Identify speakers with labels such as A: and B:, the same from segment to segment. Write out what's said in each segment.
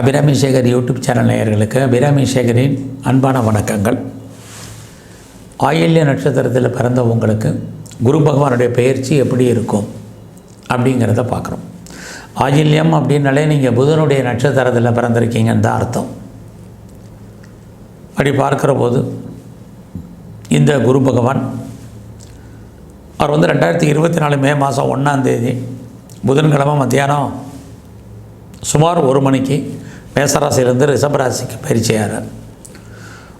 A: Abirami Sekar YouTube channel நேயர்களுக்கு அபிராமி சேகரின் அன்பான வணக்கங்கள். ஆயில்ய நட்சத்திரத்தில் பிறந்த உங்களுக்கு குரு பகவானுடைய பெயர்ச்சி எப்படி இருக்கும்? அப்படிங்கிறத பார்க்குறோம். ஆயில்யம் அப்படின்னாலே நீங்கள் புதனுடைய நட்சத்திரத்தில் பிறந்திருக்கீங்கன்னு தான் அர்த்தம். அப்படி பார்க்குற போது இந்த குரு பகவான் அவர் வந்து ரெண்டாயிரத்தி இருபத்தி நாலு மே மாதம் ஒன்றாந்தேதி புதன்கிழமை மத்தியானம் சுமார் ஒரு மணிக்கு மேசராசியிலேருந்து ரிஷபராசிக்கு பயிற்சியார்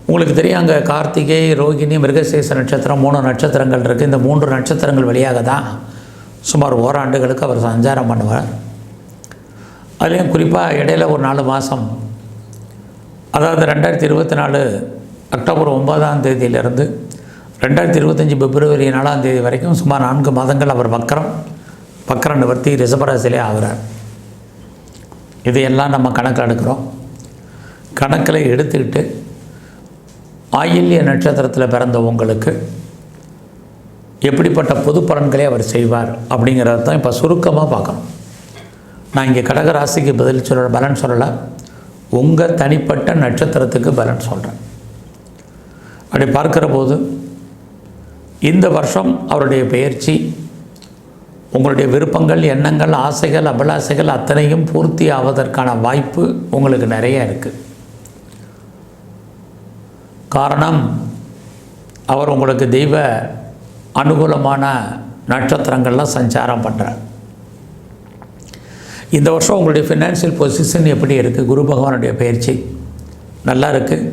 A: உங்களுக்கு தெரியும் அங்கே கார்த்திகை ரோகிணி மிருகசேச நட்சத்திரம் மூணு நட்சத்திரங்கள் இருக்குது இந்த மூன்று நட்சத்திரங்கள் வழியாக தான் சுமார் ஓராண்டுகளுக்கு அவர் சஞ்சாரம் பண்ணுவார். அதுலேயும் குறிப்பாக இடையில ஒரு நாலு மாதம் அதாவது ரெண்டாயிரத்தி இருபத்தி நாலு அக்டோபர் ஒன்பதாம் தேதியிலிருந்து ரெண்டாயிரத்தி இருபத்தஞ்சி பிப்ரவரி நாலாம் தேதி வரைக்கும் சுமார் நான்கு மாதங்கள் அவர் வக்கரம் வக்கர நிவர்த்தி ரிஷபராசிலே ஆகிறார். இதையெல்லாம் நம்ம கணக்கில் எடுக்கிறோம். கணக்கில் எடுத்துக்கிட்டு ஆயில்ய நட்சத்திரத்தில் பிறந்த உங்களுக்கு எப்படிப்பட்ட பொது பலன்களை அவர் செய்வார் அப்படிங்கிறத தான் இப்போ சுருக்கமாக பார்க்கணும். நான் இங்கே கடக ராசிக்கு பதில் சொல்ல பலன் சொல்லலை. உங்கள் தனிப்பட்ட நட்சத்திரத்துக்கு பலன் சொல்கிறேன் அப்படி பார்க்குற போது இந்த வருஷம் அவருடைய பெயர்ச்சி உங்களுடைய விருப்பங்கள் எண்ணங்கள் ஆசைகள் அபிலாசைகள் அத்தனையும் பூர்த்தி ஆவதற்கான வாய்ப்பு உங்களுக்கு நிறைய இருக்குது காரணம் அவர் உங்களுக்கு தெய்வ அனுகூலமான நட்சத்திரங்கள்லாம் சஞ்சாரம் பண்ணுறார் இந்த வருஷம் உங்களுடைய ஃபினான்ஷியல் பொசிஷன் எப்படி இருக்குது குரு பகவானுடைய பயிற்சி நல்லா இருக்குது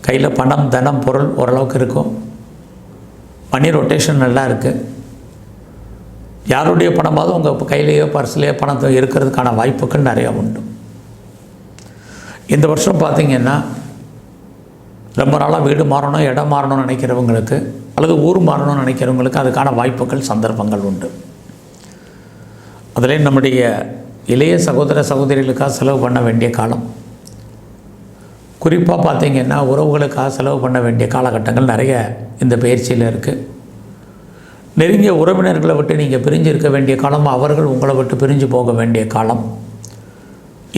A: கையில் பணம் தனம் பொருள் ஓரளவுக்கு இருக்கும். மணி ரொட்டேஷன் நல்லா இருக்குது யாருடைய பணமாவது உங்கள் கையிலேயோ பர்ஸ்லேயோ பணத்தை இருக்கிறதுக்கான வாய்ப்புகள் நிறையா உண்டு. இந்த வருஷம் பார்த்திங்கன்னா ரொம்ப நாளாக வீடு மாறணும் இடம் மாறணும்னு நினைக்கிறவங்களுக்கு அல்லது ஊர் மாறணும்னு நினைக்கிறவங்களுக்கு அதுக்கான வாய்ப்புகள் சந்தர்ப்பங்கள் உண்டு. அதிலே நம்முடைய இளைய சகோதர சகோதரிகளுக்காக செலவு பண்ண வேண்டிய காலம். குறிப்பாக பார்த்திங்கன்னா உறவுகளுக்காக செலவு பண்ண வேண்டிய காலகட்டங்கள் நிறைய இந்த பயிற்சியில் இருக்குது நெருங்கிய உறவினர்களை விட்டு நீங்கள் பிரிஞ்சு இருக்க வேண்டிய காலம் அவர்கள் உங்களை விட்டு பிரிஞ்சு போக வேண்டிய காலம்.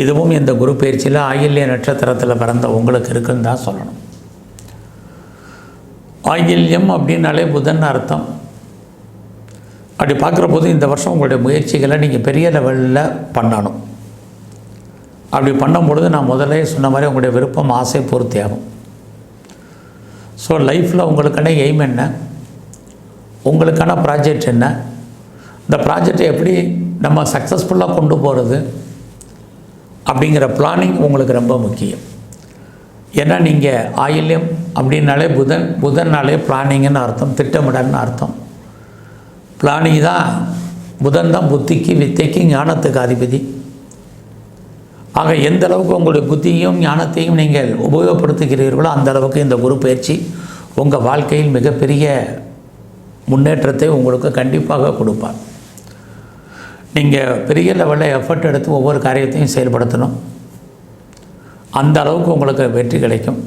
A: இதுவும் இந்த குரு பயிற்சியில் ஆயில்ய நட்சத்திரத்தில் பிறந்த உங்களுக்கு இருக்குன்னு தான் சொல்லணும். ஆயில்யம் அப்படின்னாலே புதன் அர்த்தம். அப்படி பார்க்குற போது இந்த வருஷம் உங்களுடைய முயற்சிகளை நீங்கள் பெரிய லெவலில் பண்ணணும். அப்படி பண்ணும்பொழுது நான் முதல்ல சொன்ன மாதிரி உங்களுடைய விருப்பம் ஆசை பூர்த்தி ஆகும் ஸோ லைஃப்பில் உங்களுக்கான எய்ம் என்ன? உங்களுக்கான ப்ராஜெக்ட் என்ன? இந்த ப்ராஜெக்டை எப்படி நம்ம சக்ஸஸ்ஃபுல்லாக கொண்டு போகிறது அப்படிங்கிற பிளானிங் உங்களுக்கு ரொம்ப முக்கியம். ஏன்னா நீங்கள் ஆயில்யம் அப்படின்னாலே புதன் புதன்னாலே பிளானிங்னு அர்த்தம் திட்டமிடல்னு அர்த்தம். பிளானிங் தான் புதன் தான் புத்திக்கு வித்தைக்கு ஞானத்துக்கு அதிபதி. ஆக எந்த அளவுக்கு உங்களுடைய புத்தியும் ஞானத்தையும் நீங்கள் உபயோகப்படுத்துகிறீர்களோ அந்த அளவுக்கு இந்த குரு பயிற்சி உங்கள் வாழ்க்கையில் மிகப்பெரிய முன்னேற்றத்தை உங்களுக்கு கண்டிப்பாக கொடுப்பார். நீங்கள் பெரிய லெவலில் எஃபர்ட் எடுத்து ஒவ்வொரு காரியத்தையும் செயல்படுத்தணும். அந்த அளவுக்கு உங்களுக்கு வெற்றி கிடைக்கும்.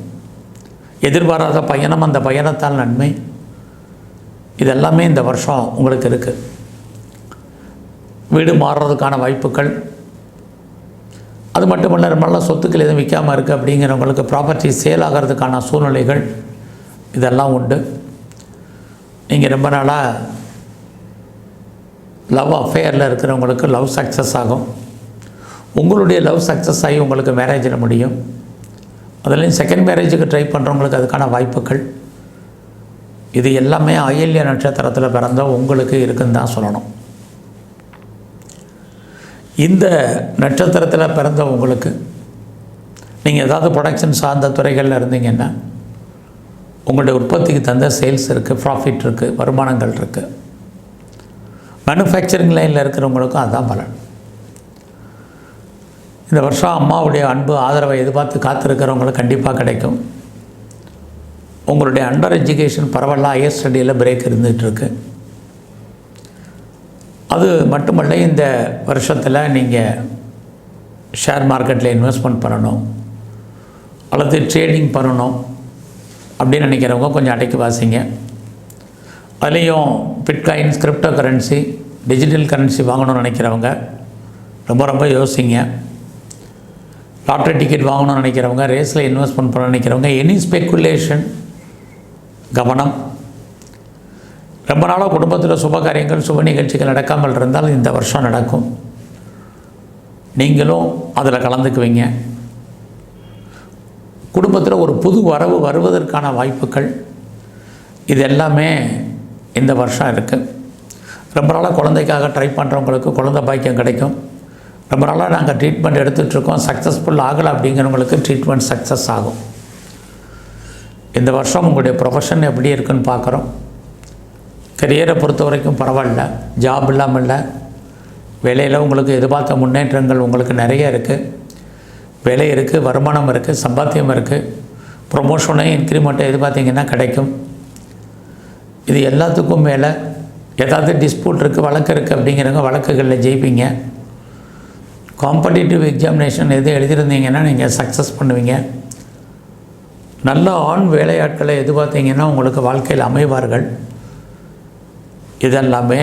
A: எதிர்பாராத பயணம் அந்த பயணத்தால் நன்மை. இதெல்லாமே இந்த வருஷம் உங்களுக்கு இருக்குது வீடு மாறுறதுக்கான வாய்ப்புகள். அது மட்டும் இல்லை ரொம்ப சொத்துக்கள் எதுவும் விற்காமல் இருக்குது அப்படிங்கிறவங்களுக்கு ப்ராப்பர்ட்டி சேல் ஆகிறதுக்கான சூழ்நிலைகள் இதெல்லாம் உண்டு. நீங்கள் ரொம்ப நாளாக லவ் அஃபேரில் இருக்கிறவங்களுக்கு லவ் சக்ஸஸ் ஆகும். உங்களுடைய லவ் சக்ஸஸ் ஆகி உங்களுக்கு மேரேஜில் முடியும். அதுலேயும் செகண்ட் மேரேஜுக்கு ட்ரை பண்ணுறவங்களுக்கு அதுக்கான வாய்ப்புகள். இது எல்லாமே அயல்ய நட்சத்திரத்தில் பிறந்த உங்களுக்கு இருக்குன்னு தான் சொல்லணும். இந்த நட்சத்திரத்தில் பிறந்த உங்களுக்கு நீங்கள் ஏதாவது ப்ரொடக்ஷன் சார்ந்த துறைகளில் இருந்தீங்கன்னா உங்களுடைய உற்பத்திக்கு தந்த சேல்ஸ் இருக்குது ப்ராஃபிட் இருக்குது வருமானங்கள் இருக்குது மேனுஃபேக்சரிங் லைனில் இருக்கிறவங்களுக்கும் அதுதான் பலன். இந்த வருஷம் அம்மாவுடைய அன்பு ஆதரவை எதிர்பார்த்து காத்திருக்கிறவங்களுக்கு கண்டிப்பாக கிடைக்கும். உங்களுடைய அண்டர் எஜுகேஷன் பரவாயில்ல ஹையர் ஸ்டடியில் பிரேக் இருந்துகிட்ருக்கு அது மட்டுமல்ல இந்த வருஷத்தில் நீங்கள் ஷேர் மார்க்கெட்டில் இன்வெஸ்ட்மெண்ட் பண்ணணும். அல்லது ட்ரேடிங் பண்ணணும். அப்படின்னு நினைக்கிறவங்க கொஞ்சம் அடைக்கி வாசிங்க. அதுலேயும் bitcoins crypto currency digital currency வாங்கணும்னு நினைக்கிறவங்க ரொம்ப ரொம்ப யோசிங்க. லாட்ரி டிக்கெட் வாங்கணும்னு நினைக்கிறவங்க ரேஸில் இன்வெஸ்ட்மெண்ட் பண்ண நினைக்கிறவங்க எனி ஸ்பெக்குலேஷன் கவனம். ரொம்ப நாளாக குடும்பத்தில் சுப காரியங்கள் சுப நிகழ்ச்சிகள் நடக்காமல் இருந்தால் இந்த வருஷம் நடக்கும். நீங்களும் அதில் கலந்துக்குவீங்க. குடும்பத்தில் ஒரு புது வரவு வருவதற்கான வாய்ப்புகள் இது எல்லாமே இந்த வருஷம் இருக்குது ரொம்ப நாளாக குழந்தைக்காக ட்ரை பண்ணுறவங்களுக்கு குழந்தை பாக்கியம் கிடைக்கும். ரொம்ப நாளாக நாங்கள் ட்ரீட்மெண்ட் எடுத்துகிட்ருக்கோம் சக்ஸஸ்ஃபுல் ஆகலை அப்படிங்கிறவங்களுக்கு ட்ரீட்மெண்ட் சக்ஸஸ் ஆகும். இந்த வருஷம் உங்களுடைய ப்ரொஃபஷன் எப்படி இருக்குன்னு பார்க்குறோம். கரியரை பொறுத்த வரைக்கும் பரவாயில்ல. ஜாப் இல்லாமல் இல்லை. வேலையில் உங்களுக்கு எதிர்பார்த்த முன்னேற்றங்கள் உங்களுக்கு நிறைய இருக்குது வேலை இருக்குது வருமானம் இருக்குது சம்பாத்தியம் இருக்குது ப்ரொமோஷனு இன்க்ரிமெண்ட்டு எதிர்பார்த்தீங்கன்னா கிடைக்கும். இது எல்லாத்துக்கும் மேலே ஏதாவது டிஸ்பியூட் இருக்குது வழக்கு இருக்குது அப்படிங்கிறவங்க வழக்குகளில் ஜெயிப்பீங்க. காம்படிட்டிவ் எக்ஸாமினேஷன் எது எழுதியிருந்தீங்கன்னா நீங்கள் சக்ஸஸ் பண்ணுவீங்க. நல்ல ஆண் வேலையாட்களை எதிர்பார்த்தீங்கன்னா உங்களுக்கு வாழ்க்கையில் அமைவார்கள். இதெல்லாமே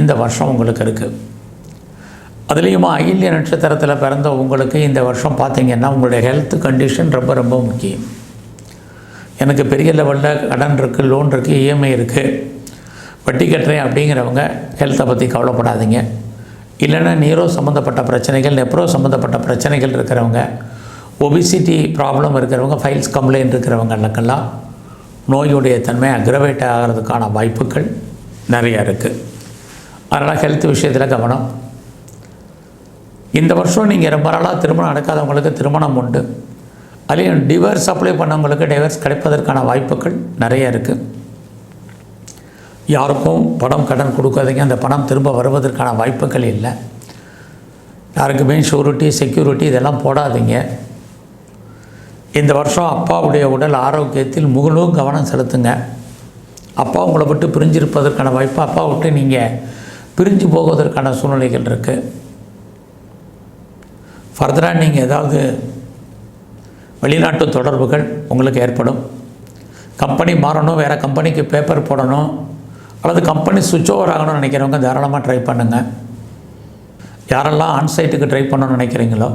A: இந்த வருஷம் உங்களுக்கு இருக்குது அதுலேயும் அகில்ய நட்சத்திரத்தில் பிறந்த உங்களுக்கு இந்த வருஷம் பார்த்தீங்கன்னா உங்களுடைய ஹெல்த் கண்டிஷன் ரொம்ப ரொம்ப முக்கியம். எனக்கு பெரிய லெவலில் கடன் இருக்குது லோன் இருக்குது இஎம்ஐ இருக்குது வட்டி கட்டுறேன் அப்படிங்கிறவங்க ஹெல்த்தை பற்றி கவலைப்படாதீங்க. இல்லைன்னா நீரோ சம்மந்தப்பட்ட பிரச்சனைகள் நெப்ரோ சம்மந்தப்பட்ட பிரச்சனைகள் இருக்கிறவங்க ஒபிசிட்டி ப்ராப்ளம் இருக்கிறவங்க ஃபைல்ஸ் கம்ப்ளைண்ட் இருக்கிறவங்களுக்கெல்லாம் நோயுடைய தன்மை அக்ரவேட் ஆகிறதுக்கான வாய்ப்புகள் நிறையா இருக்குது அதனால் ஹெல்த் விஷயத்தில் கவனம். இந்த வருஷம் நீங்கள் ரொம்ப நாளாக திருமணம் நடக்காதவங்களுக்கு திருமணம் உண்டு. அதுலேயும் டிவர்ஸ் அப்ளை பண்ணவங்களுக்கு டிவர்ஸ் கிடைப்பதற்கான வாய்ப்புகள் நிறைய இருக்குது யாருக்கும் பணம் கடன் கொடுக்காதீங்க. அந்த பணம் திரும்ப வருவதற்கான வாய்ப்புகள் இல்லை. யாருக்குமே ஷூரிட்டி செக்யூரிட்டி இதெல்லாம் போடாதீங்க. இந்த வருஷம் அப்பாவுடைய உடல் ஆரோக்கியத்தில் முகலும் கவனம் செலுத்துங்க. அப்பா உங்களை விட்டு பிரிஞ்சிருப்பதற்கான வாய்ப்பு அப்பா விட்டு நீங்கள் பிரிஞ்சு போவதற்கான சூழ்நிலைகள் இருக்குது ஃபர்தராக நீங்கள் ஏதாவது வெளிநாட்டு தொடர்புகள் உங்களுக்கு ஏற்படும். கம்பெனி மாறணும் வேறு கம்பெனிக்கு பேப்பர் போடணும் அல்லது கம்பெனி சுவிட்ச் ஓவர் ஆகணும்னு நினைக்கிறவங்க தாராளமாக ட்ரை பண்ணுங்கள் யாரெல்லாம் ஆன்சைட்டுக்கு ட்ரை பண்ணணும்னு நினைக்கிறீங்களோ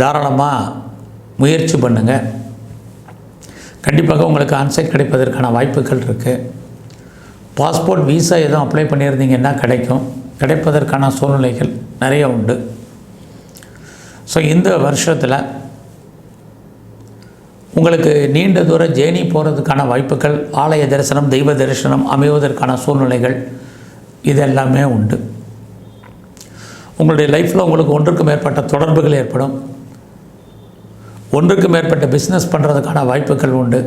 A: தாராளமாக முயற்சி பண்ணுங்கள் கண்டிப்பாக உங்களுக்கு ஆன்சைட் கிடைப்பதற்கான வாய்ப்புகள் இருக்குது பாஸ்போர்ட் விசா எதுவும் அப்ளை பண்ணியிருந்தீங்கன்னா கிடைக்கும். கிடைப்பதற்கான சூழ்நிலைகள் நிறைய உண்டு. ஸோ இந்த வருஷத்தில் உங்களுக்கு நீண்ட தூர ஜேர்னி போகிறதுக்கான வாய்ப்புகள் ஆலய தரிசனம் தெய்வ தரிசனம் அமைவதற்கான சூழ்நிலைகள் இதெல்லாமே உண்டு. உங்களுடைய லைஃப்பில் உங்களுக்கு ஒன்றுக்கு மேற்பட்ட தொடர்புகள் ஏற்படும். ஒன்றுக்கு மேற்பட்ட பிஸ்னஸ் பண்ணுறதுக்கான வாய்ப்புகள் உண்டு.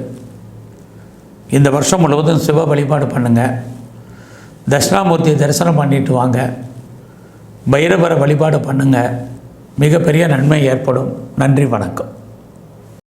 A: இந்த வருஷம் முழுவதும் சிவ வழிபாடு பண்ணுங்கள் தட்சிணாமூர்த்தியை தரிசனம் பண்ணிட்டு வாங்க. பைரவரை வழிபாடு பண்ணுங்கள் மிகப்பெரிய நன்மை ஏற்படும். நன்றி வணக்கம்.